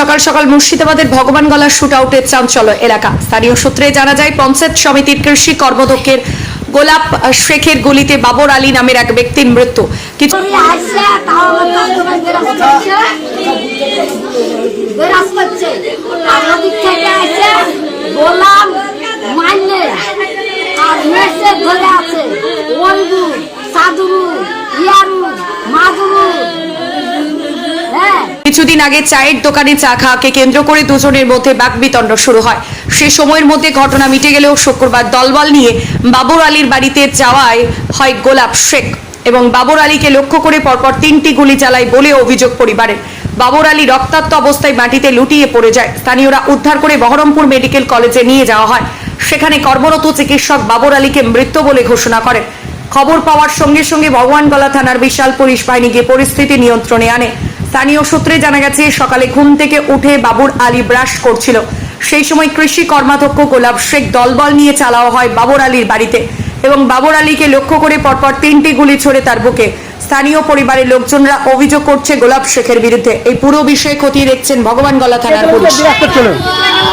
সকাল সকাল মুর্শিদাবাদের ভগবান গলা শুট আউটের চাঞ্চল্য এলাকা। স্থানীয় সূত্রে জানা যায়, পঞ্চায়েত সমিতির কৃষি কর্মদক্ষের গোলাপ শেখের গলিতে বাবর আলী নামের এক ব্যক্তির মৃত্যু। কিছু তুমি কিছুদিন আগে চায়ের দোকানে চা খাওয়াকে কেন্দ্র করে দুজনের মধ্যে বাকবিতণ্ড শুরু হয়। সে সময়ের মধ্যে ঘটনা মিটে গেলেও শুক্রবার দলবল নিয়ে বাবর আলীর বাড়িতে যাওয়ায় হয় গোলাপ শেখ এবং বাবর আলীকে লক্ষ্য করে পরপর তিনটি গুলি চালায় বলে অভিযোগ পরিবারের। বাবর আলী রক্তাক্ত অবস্থায় মাটিতে লুটিয়ে পড়ে যায়। স্থানীয়রা উদ্ধার করে বহরমপুর মেডিকেল কলেজে নিয়ে যাওয়া হয়। সেখানে কর্মরত চিকিৎসক বাবর আলীকে মৃত বলে ঘোষণা করেন। খবর পাওয়ার সঙ্গে সঙ্গে ভগবানগলা থানার বিশাল পুলিশ বাহিনী গিয়ে পরিস্থিতি নিয়ন্ত্রণে আনে। স্থানীয় সূত্রে জানা গেছে সকালে ঘুম থেকে উঠে বাবুর আলী ব্রাশ করছিল। সেই সময় কৃষি কর্মাধ্যক্ষ গোলাপ শেখ দলবল নিয়ে চালাও হয় বাবর আলীর বাড়িতে এবং বাবর আলীকে লক্ষ্য করে পরপর তিনটি গুলি ছড়ে তার বুকে। স্থানীয় পরিবারের লোকজনরা অভিযোগ করছে গোলাপ শেখের বিরুদ্ধে। এই পুরো বিষয়ে খতিয়ে দেখছেন ভগবান গলা থানার পুলিশ।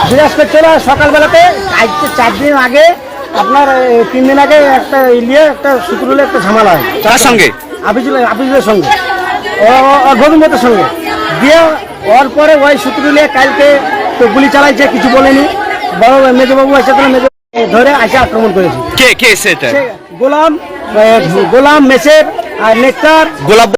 বিরাজ করছিল সকালবেলাতে আজকে চার দিন আগে আপনার তিন দিন আগে একটা ইলিয়ে একটা শুক্রুলে একটা ঝামেলা হয়। সঙ্গে? আফিজুল আফিজুলের সঙ্গে। গোবিন্দতের সঙ্গে। দিয়ে ওর পরে ওই শুক্রুলে কালকে তো গুলি চালাইছে কিছু বলেনি। বড় মেজবাবু এসে তো মেজ ধরে আসে আক্রমণ করেছে। কে কে এসে সে গোলাম গোলাম মেসের আর নেকটার গোলাপ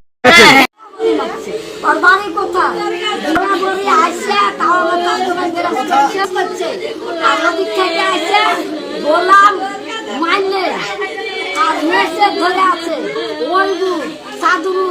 গোলাম মাইনে। আর ধরে আছে। ওলবু মাদুরু